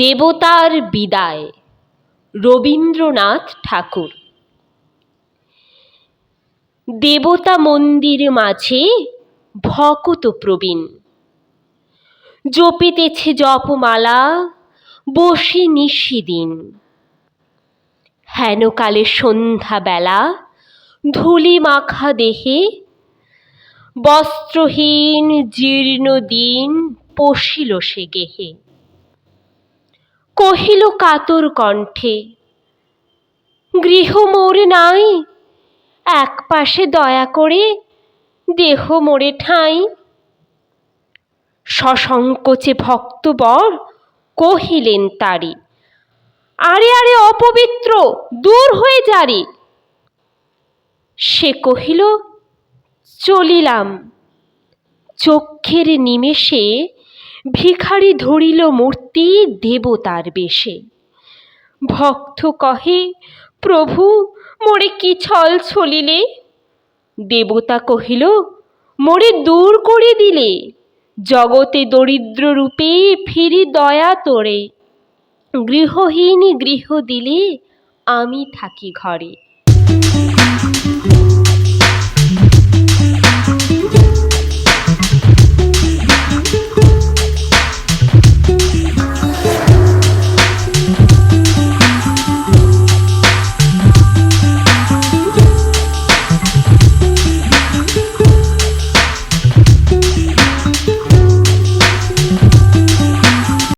দেবতার বিদায়। রবীন্দ্রনাথ ঠাকুর। দেবতা মন্দির মাঝে ভকত প্রবীণ। জপিতেছে জপমালা, বসে নিশিদিন হেনকালে সন্ধ্যাবেলা ধুলি মাখা দেহে বস্ত্রহীন জীর্ণ দিন পশিল সে গেহে। কহিল কাতর কণ্ঠে, গৃহ মোর নাই, এক পাশে দয়া করে দেহ মোরে ঠাঁই। সসংকোচে ভক্তবর কহিলেন তারি, আরে আরে, অপবিত্র, দূর হয়ে যারে সে কহিল, চলিলাম। চক্ষের নিমেষে ভিখারি ধরিল মূর্তি দেবতার বেশে। ভক্ত কহে, প্রভু, মোরে কি ছল ছলিলে? দেবতা কহিল, মোরে দূর করে দিলে। জগতে দরিদ্র রূপে ফিরি দয়া তোরে। গৃহহীন গৃহ দিলে আমি থাকি ঘরে।